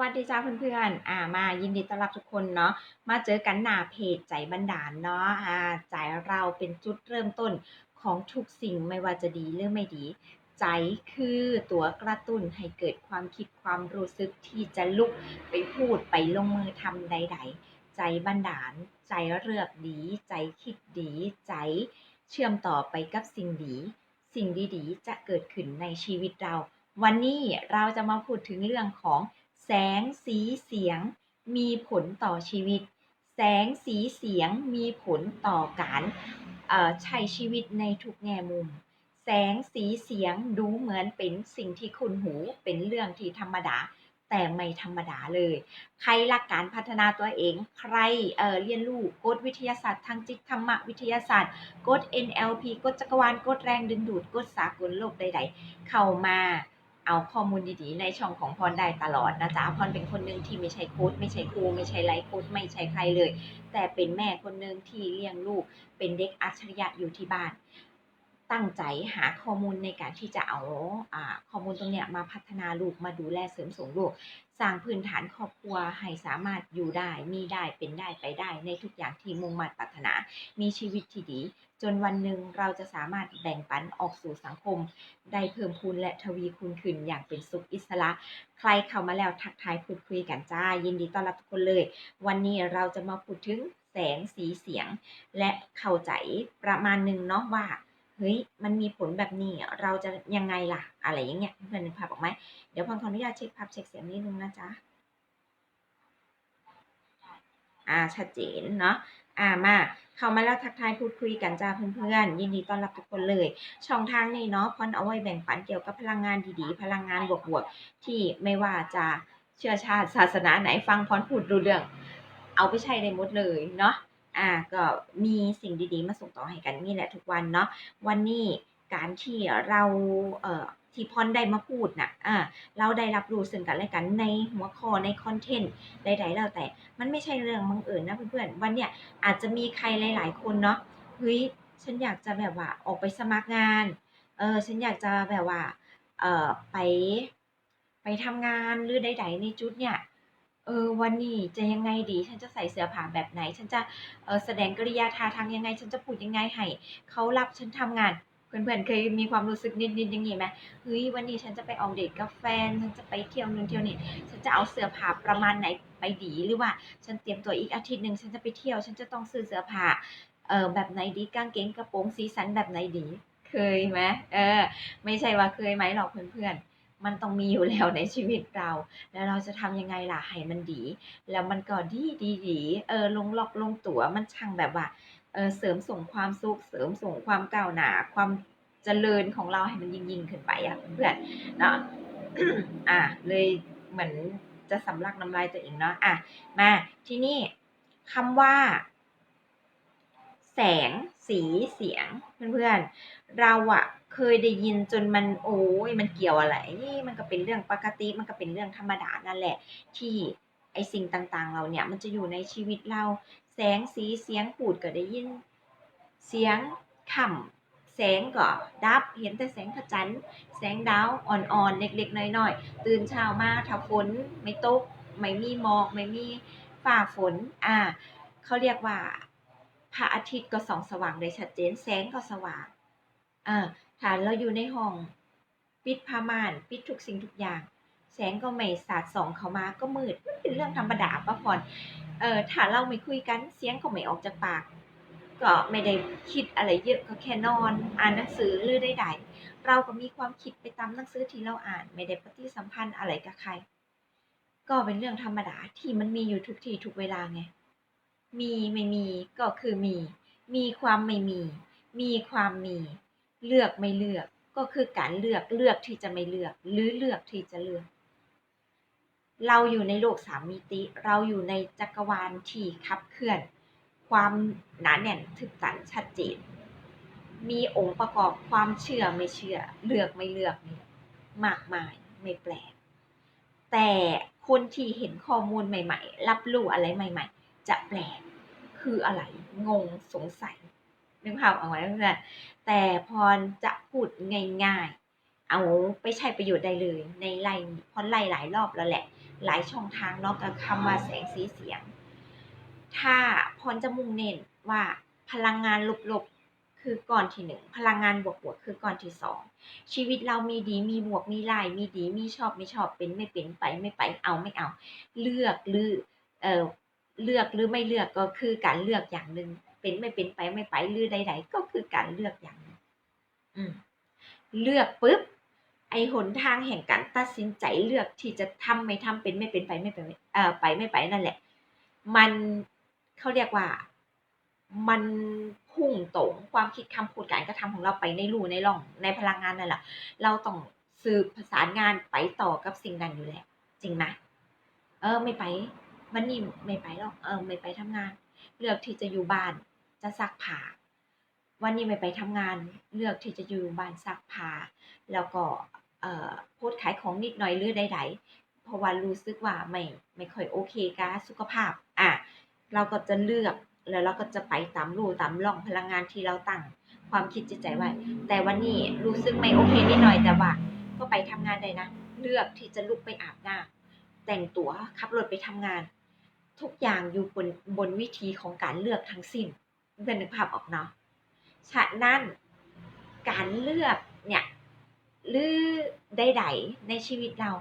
วัสดีจ้าเพื่อนๆ อ่ามายินดีต้อนรับทุกคนเนาะ มาเจอกันหน้าเพจใจบันดาลเนาะ อ่าใจเราเป็นจุดเริ่มต้นของทุกสิ่งไม่ว่าจะดีหรือไม่ดี ใจคือตัวกระตุ้นให้เกิดความคิดความรู้สึกที่จะลุกไปพูดไปลงมือทำใด ๆ ใจบันดาล ใจเลือกดี ใจคิดดี ใจเชื่อมต่อไปกับสิ่งดี สิ่งดีๆ จะเกิดขึ้นในชีวิตเรา วันนี้เราจะมาพูดถึงเรื่องของ แสงสีเสียงมีผลต่อชีวิต แสงสีเสียงมีผลต่อการใช้ชีวิตในทุกแง่มุม แสงสีเสียงดูเหมือนเป็นสิ่งที่คุ้นหูเป็นเรื่องที่ธรรมดา แต่ไม่ธรรมดาเลย ใครรักการพัฒนาตัวเอง ใครเเรียนรู้กฎวิทยาศาสตร์ทางจิตธรรมะวิทยาศาสตร์กฎ NLP กฎจักรวาลกฎแรงดึงดูดกฎสากลโลกใด ๆ เข้ามา เอาข้อมูลดีๆ ในช่องของพรได้ตลอดนะจ๊ะพรเป็นคนหนึ่งที่ไม่ใช่โค้ชไม่ใช่ครูไม่ใช่ไลฟ์โค้ชไม่ใช่ใครเลย แต่เป็นแม่คนหนึ่งที่เลี้ยงลูก เป็นเด็กอัจฉริยะอยู่ที่บ้าน ตั้งใจหาข้อมูลในการที่จะเอาอาข้อมูลตรงเนี้ยมาพัฒนาลูกมาดูแลเสริมสร้างลูก สร้างพื้นฐานครอบครัวให้สามารถอยู่ได้มีได้เป็นได้ไปได้ในทุกอย่างที่มุ่งมั่นปรารถนา มีชีวิตที่ดี จนวันหนึ่งเราจะสามารถแบ่งปันออกสู่สังคม ได้เพิ่มพูนและทวีคูณขึ้นอย่างเป็นสุขอิสระ ใครเข้ามาแล้วทักทายพูดคุยกันจ้า ยินดีต้อนรับทุกคนเลย วันนี้เราจะมาพูดถึงแสงสีเสียง และเข้าใจประมาณหนึ่งเนาะว่าเฮ้ยมันมีผลแบบนี้เราจะยังไงล่ะ อะไรอย่างเงี้ยเพื่อนนึกภาพออกไหมเดี๋ยวพรขออนุญาตเช็คภาพเช็คเสียงนิดนึงนะจ๊ะอ่าชัดเจนเนาะ อ่ามาเข้ามาแล้วทักทายพูดคุยกันจ้าเพื่อนๆ ยินดีต้อนรับทุกคนเลย ช่องทางนี้เนาะพรเอาไว้แบ่งปันเกี่ยวกับพลังงานดีๆ พลังงานบวกๆ ที่ไม่ว่าจะเชื้อชาติศาสนาไหนฟังพรพูดรู้เรื่อง เอาไปใช้ได้หมดเลยเนาะอ่าก็มีสิ่งดีๆ มาส่งต่อให้กันนี่แหละทุกวันเนาะวันนี้การที่เราเอ่อ ที่พรได้มาพูดนะอ่า เราได้รับรู้ซึ่งกันและกันในหัวข้อในคอนเทนต์ใดๆแล้วแต่ มันไม่ใช่เรื่องบังเอิญนะเพื่อนๆ วันเนี้ยอาจจะมีใครหลาย ๆ คนเนาะ เฮ้ย ฉันอยากจะแบบว่าออกไปสมัครงาน เออ ฉันอยากจะแบบว่า เอ่อไป ไปทำงานหรือใด ๆ ในจุดเนี่ย เออ วันนี้จะยังไงดี ฉันจะใส่เสื้อผ้าแบบไหน ฉันจะ เอ่อแสดงกริยาท่าทางยังไง ฉันจะพูดยังไงให้เขารับฉันทำงาน เพื่อนๆเคยมีความรู้สึกนิดๆอย่างงี้ไหมเฮ้ยวันนี้ฉันจะไปออกเดทกับแฟน ฉันจะไปเที่ยวนู่นเที่ยวนี่ฉันจะเอาเสื้อผ้าประมาณไหนไปดีหรือว่า ฉันเตรียมตัวอีกอาทิตย์หนึ่งฉันจะไปเที่ยว ฉันจะต้องซื้อเสื้อผ้าเอ่อแบบไหนดีกางเกงกระโปรงสีสันแบบไหนดี เคยไหมเออ ไม่ใช่ว่าเคยไหมหรอกเพื่อนๆมันต้องมีอยู่แล้วในชีวิตเรา แล้วเราจะทำยังไงล่ะให้มันดี แล้วมันก็ดีดีดี เออ ลงล็อกลงตั๋วมันช่างแบบว่า เออเสริมส่งความสุขเสริมส่งความก้าวหน้าความเจริญของเราให้มันยิ่งๆขึ้นไปอะเพื่อนๆเนาะอะเลยเหมือนจะสำลักน้ำลายตัวเองเนาะอะมาที่นี้คำว่า แสงสีเสียงเพื่อนๆเราอะเคยได้ยินจนมันโอ๊ยมันเกี่ยวอะไรนี่มันก็เป็นเรื่องปกติมันก็เป็นเรื่องธรรมดานั่นแหละ ที่ ไอ้สิ่งต่างๆเหล่าเนี้ยมันจะอยู่ในชีวิตเรา แสงสีเสียงพูดก็ได้ยิน เสียงค่ำแสงก็ดับ เห็นแต่แสงพระจันทร์ แสงดาวอ่อนๆ เล็กๆ น้อยๆ ตื่นเช้ามาถ้าฝนไม่ตก ไม่มีหมอก ไม่มีฟ้าฝน อ่า เขาเรียกว่าพระอาทิตย์ก็ส่องสว่างได้ชัดเจน แสงก็สว่างเออถ้าเราอยู่ในห้อง ปิดผ้าม่าน ปิดทุกสิ่งทุกอย่าง แสงก็ไม่สาดส่องเขามาก็มืดมันเป็นเรื่องธรรมดาปล่าพรเออถ้าเราไม่คุยกันเสียงก็ไม่ออกจากปาก ก็ไม่ได้คิดอะไรเยอะก็แค่นอน อ่านหนังสือหรือใดๆเราก็มีความคิดไปตามหนังสือที่เราอ่าน ไม่ได้ปฏิสัมพันธ์อะไรกับใคร ก็เป็นเรื่องธรรมดาที่มันมีอยู่ทุกที่ทุกเวลาไงมีไม่มีก็คือมี มีความไม่มี มีความมี เลือกไม่เลือกก็คือการเลือกเลือกที่จะไม่เลือก หรือเลือกที่จะเลือก เราอยู่ในโลกสามมิติ เราอยู่ในจักรวาลที่ขับเคลื่อน ความหนาแน่นทึบตันชัดเจน มีองค์ประกอบความเชื่อไม่เชื่อ เลือกไม่เลือกนี่มากมายไม่แปลก แต่คนที่เห็นข้อมูลใหม่ ๆ รับรู้อะไรใหม่ ๆ จะแปลก คืออะไร งงสงสัยนึกภาพออกไหมเพื่อนแต่พรจะพูดง่ายๆ เอาไปใช้ประโยชน์ได้เลย ในไล่พรไล่หลายรอบแล้วแหละ หลายช่องทางเนาะกับคำว่าแสงสีเสียง ถ้าพรจะมุ่งเน้นว่าพลังงานลบๆคือก่อนที่หนึ่งพลังงานบวกๆคือก่อนที่สองชีวิตเรามีดีมีบวกมีลายมีดีมีชอบไม่ชอบเป็นไม่เป็นไปไม่ไปเอาไม่เอา เลือกหรือเออเลือกหรือไม่เลือกก็คือการเลือกอย่างหนึ่งเป็นไม่เป็นไปไม่ไปหรือใด ๆ ก็คือการเลือกอย่างหนึ่งเลือกปุ๊บ ไอหนทางแห่งการตัดสินใจเลือกที่จะทำไม่ทำเป็นไม่เป็นไปไม่เป็นเอ่อไปไม่ไปนั่นแหละ มันเขาเรียกว่ามันพุ่งตรงความคิดคำพูดการกระทำของเราไปในรูในร่องในพลังงานนั่นแหละเราต้องสืบประสานงานไปต่อกับสิ่งนั้นอยู่แล้วจริงไหมเออไม่ไปวันนี้ไม่ไปหรอกเออไม่ไปทำงาน เลือกที่จะอยู่บ้านจะซักผ้าวันนี้ไม่ไปทำงาน เลือกที่จะอยู่บ้านซักผ้าแล้วก็ โพสขายของนิดหน่อยหรือใดๆเพราะว่ารู้สึกว่าไม่ไม่ค่อยโอเคกับสุขภาพอะเราก็จะเลือกแล้วเราก็จะไปตามรูตามร่องพลังงานที่เราตั้งความคิดจิตใจไว้ แต่วันนี้รู้สึกไม่โอเคนิดหน่อยแต่ว่าก็ไปทำงานได้นะ เลือกที่จะลุกไปอาบน้ำแต่งตัวขับรถไปทำงาน ทุกอย่างอยู่บนบนวิธีของการเลือกทั้งสิ้นเป็นนึกภาพออกเนาะฉะนั้นการเลือกเนี่ย หรือใดๆในชีวิตเรา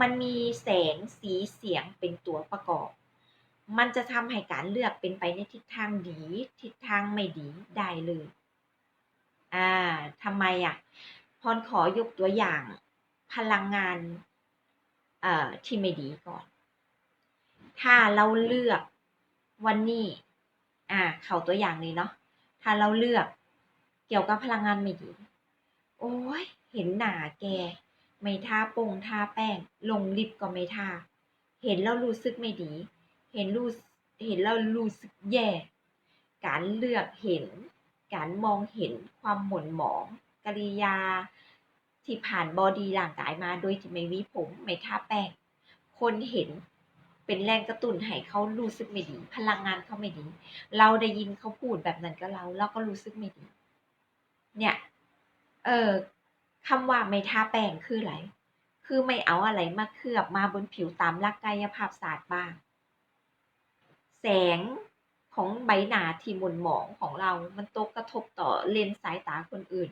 มันมีแสงสีเสียงเป็นตัวประกอบ มันจะทำให้การเลือกเป็นไปในทิศทางดี ทิศทางไม่ดีได้เลย อ่าทำไมอะพรขอยกตัวอย่างพลังงานเอ่อที่ไม่ดีก่อน ถ้าเราเลือกวันนี้ อ่า เขาตัวอย่างนี้เนาะ ถ้าเราเลือกเกี่ยวกับพลังงานไม่ดี โอ้ย เห็นหนาแก ไม่ทาปงทาแป้ง ลงลิปก็ไม่ทา เห็นแล้วรู้สึกไม่ดี เห็นรู้เห็นแล้วรู้สึกแย่ การเลือกเห็น การมองเห็นความหม่นหมองกริยา ที่ผ่านบอดีร่างกายมาโดยที่ไม่มีผมไม่ทาแป้ง คนเห็นเป็นแรงกระตุ้นให้เขารู้สึกไม่ดี พลังงานเขาไม่ดี เราได้ยินเขาพูดแบบนั้นกับเราเราก็รู้สึกไม่ดี เนี่ย เออ คำว่าไม่ทาแป้งคืออะไร คือไม่เอาอะไรมาเคลือบมาบนผิวตามหลักกายภาพศาสตร์บ้าง แสงของใบหน้าที่หม่นหมองของเรา มันตกกระทบต่อเลนส์สายตาคนอื่น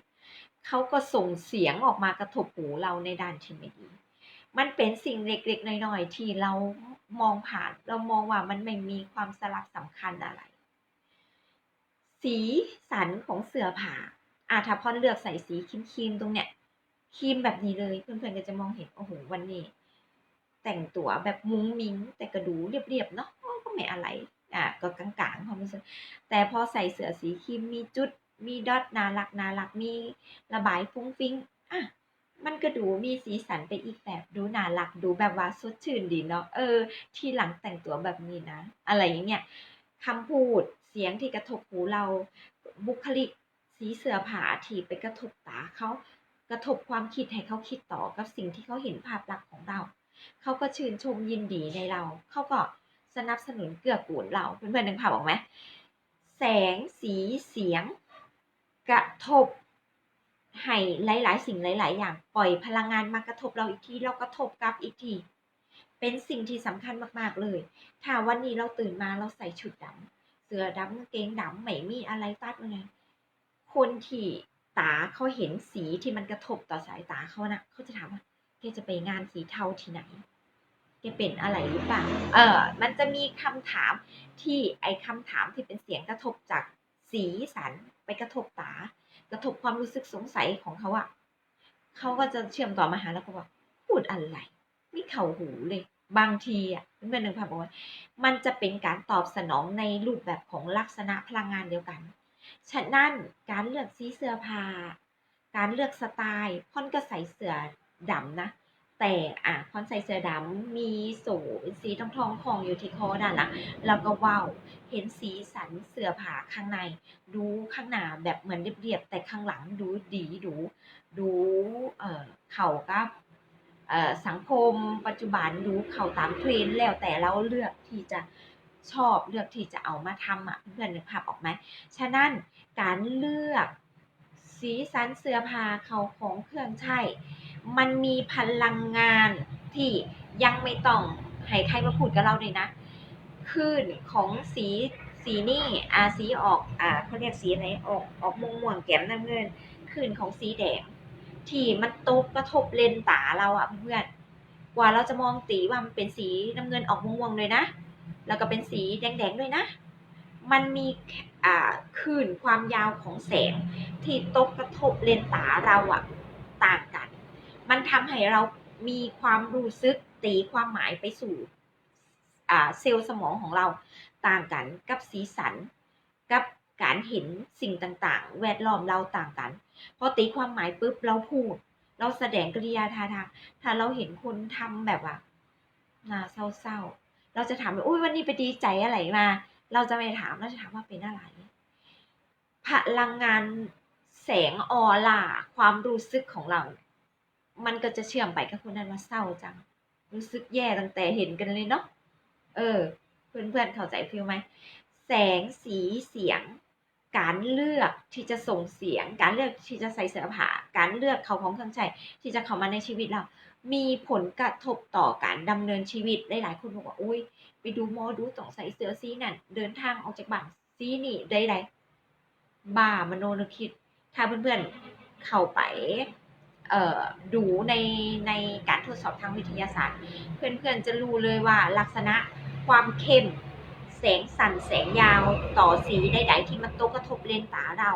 เขาก็ส่งเสียงออกมากระทบหูเราในด้านที่ไม่ดี มันเป็นสิ่งเล็กๆน้อยๆที่เรามองผ่าน เรามองว่ามันไม่มีความสลักสำคัญอะไร สีสันของเสื้อผ้าอาถ้าพอนเลือกใส่สีครีมๆตรงเนี้ย ครีมแบบนี้เลยเพื่อนๆก็จะมองเห็นโอ้โหวันนี้ แต่งตัวแบบมุ้งมิ้งแต่กระดูเรียบๆเนาะก็ไม่อะไรอะก็กลางๆความรู้สึกแต่พอใส่เสื้อสีครีมมีจุดมีดอทน่ารักน่ารักมีระบายฟุ้งฟิ้งอะมันก็ดูมีสีสันไปอีกแบบดูน่ารักดูแบบว่าสดชื่นดีเนาะเออ ที่หลังแต่งตัวแบบนี้นะ อะไรอย่างเงี้ยคำพูดเสียงที่กระทบหูเราบุคลิกสีเสื้อผ้าที่ไปกระทบตาเขา กระทบความคิดให้เขาคิดต่อกับสิ่งที่เขาเห็นภาพลักษณ์ของเรา เขาก็ชื่นชมยินดีในเรา เขาก็สนับสนุนเกื้อกูลเราเพื่อนๆนึกภาพออกไหมแสงสีเสียง กระทบให้หลายๆ สิ่งหลาย ๆ อย่างปล่อยพลังงานมากระทบเราอีกทีเรากระทบกลับอีกทีเป็นสิ่งที่สำคัญมาก ๆ เลย ถ้าวันนี้เราตื่นมาเราใส่ชุดดำเสื้อดำกางเกงดำไม่มีอะไรตัดเลยคนที่ ตาเขาเห็นสีที่มันกระทบต่อสายตาเขานะเขาจะถามว่าแกจะไปงานสีเทาที่ไหนแกเป็นอะไรหรือเปล่า เออ มันจะมีคำถามที่ไอ้คำถามที่เป็นเสียงกระทบจากสีสันไปกระทบตา กระทบความรู้สึกสงสัยของเขาอะเขาก็จะเชื่อมต่อมาหาแล้วก็ว่าพูดอะไร ไม่เข่าหูเลย บางทีอะเพื่อนๆนึกภาพออกไหมมันจะเป็นการตอบสนองในรูปแบบของลักษณะพลังงานเดียวกัน ฉะนั้นการเลือกสีเสื้อผ้าการเลือกสไตล์พ่อนก็ใส่เสื้อดำนะ แต่อะพ่อนใส่เสื้อดำมีสูเป็นสีทองทองของอยู่ที่คอด้านหลังแล้วก็ว้าวเห็นสีสันเสื้อผ้าข้างใน ดูข้างหน้าแบบเหมือนเรียบๆแต่ข้างหลังดูดีดูดูเอ่อเข่ากับเอ่อสังคมปัจจุบันดูเข่าตามเทรนด์แล้วแต่เราเลือกที่จะ ชอบเลือกที่จะเอามาทำอะเพื่อนนึกภาพออกไหมฉะนั้นการเลือกสีสันเสื้อผ้าเขาของเครื่องใช้ มันมีพลังงานที่ยังไม่ต้องให้ใครมาพูดกับเราเลยนะคลื่นของสีสีนี่อาสีออกอ่าเขาเรียกสีอะไรออกออกม่วงม่วงๆแก้มน้ำเงินคลื่นของสีแดงที่มันตกกระทบเลนตาเราอะเพื่อนกว่าเราจะมองตีว่ามันเป็นสีน้ำเงินออกม่วงๆเลยนะ แล้วก็เป็นสีแดงๆด้วยนะ มันมีคลื่นความยาวของแสงที่ตกกระทบเลนตาเราอะต่างกัน มันทำให้เรามีความรู้สึกตีความหมายไปสู่เซลล์สมองของเราต่างกันกับสีสัน กับการเห็นสิ่งต่างๆ แวดล้อมเราต่างกัน พอตีความหมายปุ๊บเราพูด เราแสดงกริยาท่าทางถ้าเราเห็นคนทำแบบว่าน่าเศร้าๆ เราจะถามเลยอุ้ยวันนี้ไปดีใจอะไรมา เราจะไม่ถามเราจะถามว่าเป็นอะไร พลังงานแสงออร่าความรู้สึกของเรา มันก็จะเชื่อมไปกับคนนั้นว่าเศร้าจัง รู้สึกแย่ตั้งแต่เห็นกันเลยเนาะเออ เพื่อนๆเข้าใจฟิลไหมแสงสีเสียง การเลือกที่จะส่งเสียง การเลือกที่จะใส่เสื้อผ้าการเลือกเขาของเครื่องใช้ที่จะเข้ามาในชีวิตเรา มีผลกระทบต่อการดำเนินชีวิตหลายๆคนบอกว่าอุ้ยไปดูหมอดูต้องใส่เสื้อสีนั่นเดินทางออกจากบ้านสีนี่ได้ไรบ้ามโนนึกคิด ถ้าเพื่อนๆเข้าไปเอ่อดูในในการทดสอบทางวิทยาศาสตร์ เพื่อนๆจะรู้เลยว่าลักษณะความเข้มแสงสั่นแสงยาวต่อสีใดๆที่มันตกกระทบเลนตาเรา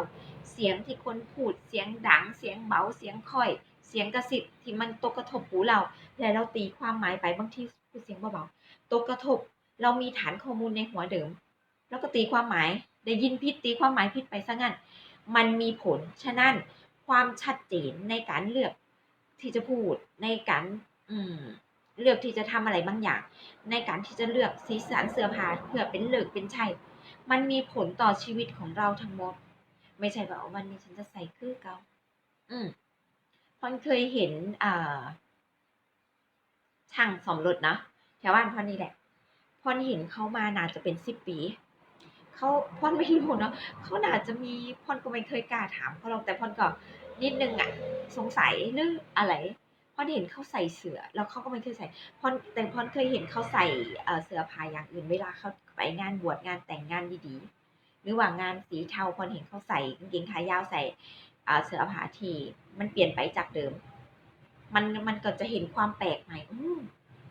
เสียงที่คนพูดเสียงดังเสียงเบาเสียงค่อย เสียงกระซิบที่มันตกกระทบหูเรา แล้วเราตีความหมายไปบางทีพูดเสียงเบาๆตกกระทบ เรามีฐานข้อมูลในหัวเดิม แล้วก็ตีความหมายได้ยินผิดตีความหมายผิดไปซะงั้น มันมีผล ฉะนั้นความชัดเจนในการเลือกที่จะพูดในการอืมเลือกที่จะทำอะไรบางอย่าง ในการที่จะเลือกสีสันเสื้อผ้าเพื่อเป็นเลิกเป็นใช่มันมีผลต่อชีวิตของเราทั้งหมด ไม่ใช่ว่าวันนี้ฉันจะใส่คือเก่าอืม พอนเคยเห็นช่างสมรถนะแถวบ้านพอนนี่แหละพอนเห็นเขามาน่าจะเป็นสิบปีเขาพอนไม่รู้เนาะเขาน่าจะมีพอนก็ไม่เคยกล้าถามเขาหรอกแต่พอนก็นิดนึงอะสงสัยหรืออะไรพอนเห็นเขาใส่เสื้อแล้วเขาก็ไม่เคยใส่พอนแต่พอนเคยเห็นเขาใส่เอ่อเสื้อผ้าอย่างอื่นเวลาเขาไปงานบวชงานแต่งงานดีๆหรือว่างานสีเทาพอนเห็นเขาใส่กางเกงขายาวใส่ เสื้อผ้าที่มันเปลี่ยนไปจากเดิม มันมันก็จะเห็นความแปลกใหม่อืม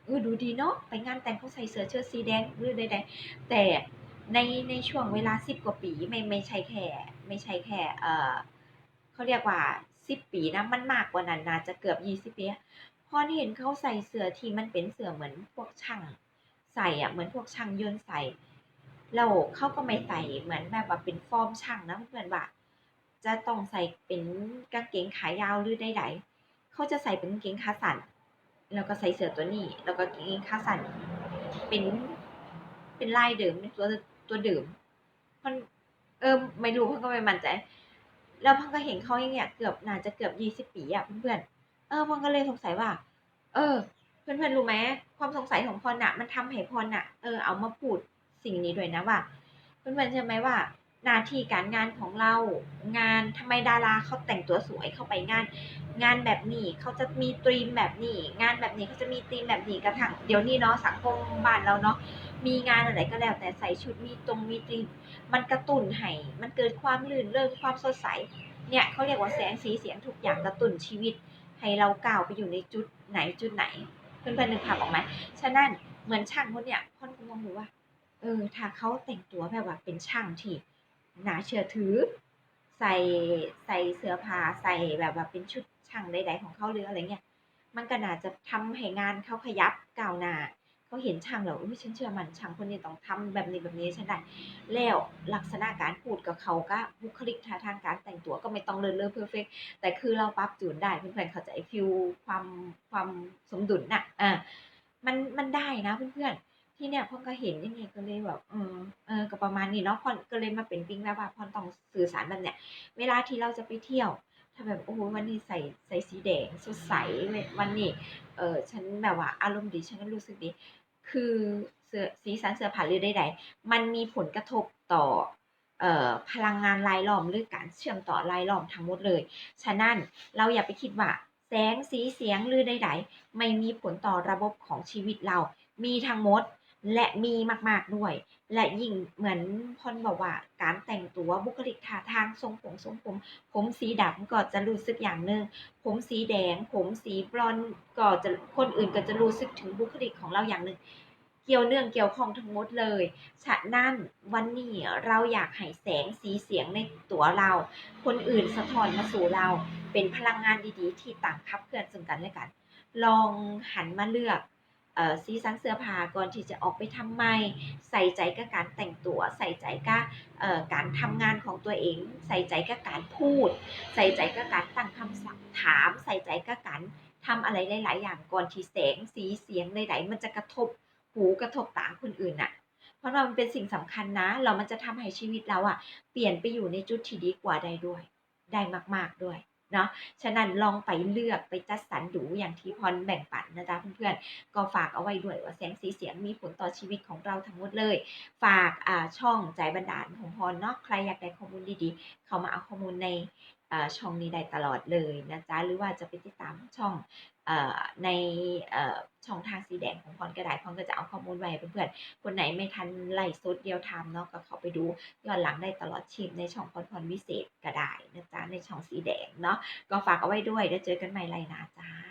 เออดูดีเนาะไปงานแต่งเขาใส่เสื้อเชิ้ตสีแดงหรือใดๆแต่ในในช่วงเวลาสิบกว่าปีไม่ไม่ใช่แค่ไม่ใช่แค่เออเขาเรียกว่าสิบปีนะมันมากกว่านั้นน่าจะเกือบยี่สิบปีพอเห็นเขาใส่เสื้อที่มันเป็นเสื้อเหมือนพวกช่างใส่อะเหมือนพวกช่างยนต์ใส่แล้วเขาก็ไม่ใส่เหมือนแบบว่าเป็นฟอร์มช่างนะเพื่อนว่า จะต้องใส่เป็นกางเกงขายาวหรือใดๆเขาจะใส่เป็นกางเกงขาสั้นแล้วก็ใส่เสื้อตัวนี้ แล้วก็กางเกงขาสั้นเป็นเป็นลายเดิมตัวตัวเดิมมันเออไม่รู้เพิ่นก็ไม่มั่นใจ แล้วพ่อก็เห็นเขาอย่างเงี้ยเกือบน่าจะเกือบยี่สิบปีอะเพื่อนๆเออพ่อก็เลยสงสัยว่า เออ เพื่อนๆรู้ไหมความสงสัยของพรน่ะ มันทำให้พรน่ะ เออเอามาพูดสิ่งนี้ด้วยนะว่า เพื่อนๆใช่อไหมว่า หน้าที่การงานของเรา งานทำไมดาราเขาแต่งตัวสวยเข้าไปงาน งานแบบนี้เขาจะมีธีมแบบนี้ งานแบบนี้เขาจะมีธีมแบบนี้กระทั่งเดี๋ยวนี้เนาะสังคมบ้านเราเนาะมีงานอะไรก็แล้ว แต่ใส่ชุดมีตรงมีธีมมันกระตุ้นให้มันเกิดความลื่นเริงความสดใสเนี่ยเขาเรียกว่าแสงสีเสียงทุกอย่างกระตุ้นชีวิต ให้เราก้าวไปอยู่ในจุดไหนจุดไหนเพื่อนๆนึกภาพออกไหมฉะนั้นเหมือนช่างคนเนี่ยพ่อนก็มองดูว่า เออถ้าเขาแต่งตัวแบบว่าเป็นช่างที่ น่าเชื่อถือ ใส่ใส่เสื้อผ้าใส่แบบว่าเป็นชุดช่างใดๆของเขาหรืออะไรเงี้ยมันก็น่าจะทำให้งานเขาขยับก้าวหน้าเขาเห็นช่างแล้วอุ้ยฉันเชื่อมันช่างคนนี้ต้องทำแบบนี้แบบนี้ฉันได้ แล้วลักษณะการพูดกับเขาก็บุคลิกท่าทางการแต่งตัวก็ไม่ต้องเลิศเลอเพอร์เฟกแต่คือเราปรับจูนได้เพื่อนๆเข้าใจฟิลความความสมดุลน่ะอ่ามันมันได้นะเพื่อนๆ ที่เนี่ยพ่อก็เห็นยังไงก็เลยแบบเออเออก็ประมาณนี้เนาะพ่อนก็เลยมาเป็นปิ้งแล้วว่าพ่อนต้องสื่อสารแบบเนี้ยเวลาที่เราจะไปเที่ยวถ้าแบบโอ้โหวันนี้ใส่ใส่สีแดงสดใสวันนี้เออฉันแบบว่าอารมณ์ดีฉันก็รู้สึกดี คือเสื้อสีสันเสื้อผ้าหรือใดๆมันมีผลกระทบต่อเอ่อพลังงานรายล้อมหรือการเชื่อมต่อรายล้อมทั้งหมดเลย ฉะนั้นเราอย่าไปคิดว่าแสงสีเสียงหรือใดๆ ไม่มีผลต่อระบบของชีวิตเรา มีทั้งหมด และมีมากๆด้วย และยิ่งเหมือนพอนบอกว่าการแต่งตัวบุคลิกท่าทางทรงผมทรงผม ผมสีดำก็จะรู้สึกอย่างหนึ่งผมสีแดง ผมสีบรอนซ์ก็จะคนอื่นก็จะรู้สึกถึงบุคลิกของเราอย่างหนึ่งเกี่ยวเนื่องเกี่ยวข้องทั้งหมดเลย ฉะนั้นวันนี้เราอยากให้แสงสีเสียงในตัวเรา คนอื่นสะท้อนมาสู่เรา เป็นพลังงานดีๆ ที่ต่างขับเคลื่อนซึ่งกันและกัน ลองหันมาเลือก สีสันเสื้อผ้าก่อนที่จะออกไปทำไมใส่ใจกับการแต่งตัว ใส่ใจกับการทำงานของตัวเอง ใส่ใจกับการพูด ใส่ใจกับการตั้งคำถาม ใส่ใจกับการทำอะไรหลาย ๆ อย่างก่อนที่แสงสีเสียงใดๆมันจะกระทบหูกระทบตาคนอื่นน่ะ เพราะามันเป็นสิ่งสำคัญนะแล้วมันจะทำให้ชีวิตเราอะเปลี่ยนไปอยู่ในจุดที่ดีกว่าได้ด้วย ได้มาก ๆ ด้วย เนาะฉะนั้นลองไปเลือกไปจัดสรรดูอย่างที่พรแบ่งปันนะจ๊ะเพื่อนๆ ก็ฝากเอาไว้ด้วยว่าแสงสีเสียงมีผลต่อชีวิตของเราทั้งหมดเลย ฝากอ่าช่องใจบันดาลของพรเนาะใครอยากได้ข้อมูลดีๆ เข้ามาเอาข้อมูลใน ช่องนี้ได้ตลอดเลยนะจ๊ะหรือว่าจะไปติดตามช่องอในช่องทางสีแดงของพรก็ได้พรก็จะเอาข้อมูลไว้เพื่อนๆคนไหนไม่ทันไล่สดเดียวทำเนาะก็เข้าไปดูย้อนหลังได้ตลอดชีพในช่องพรพรวิเศษก็ได้นะจ๊ะในช่องสีแดงเนาะก็ฝากเอาไว้ด้วยเดี๋ยวเจอกันใหม่ไลนะจ๊ะ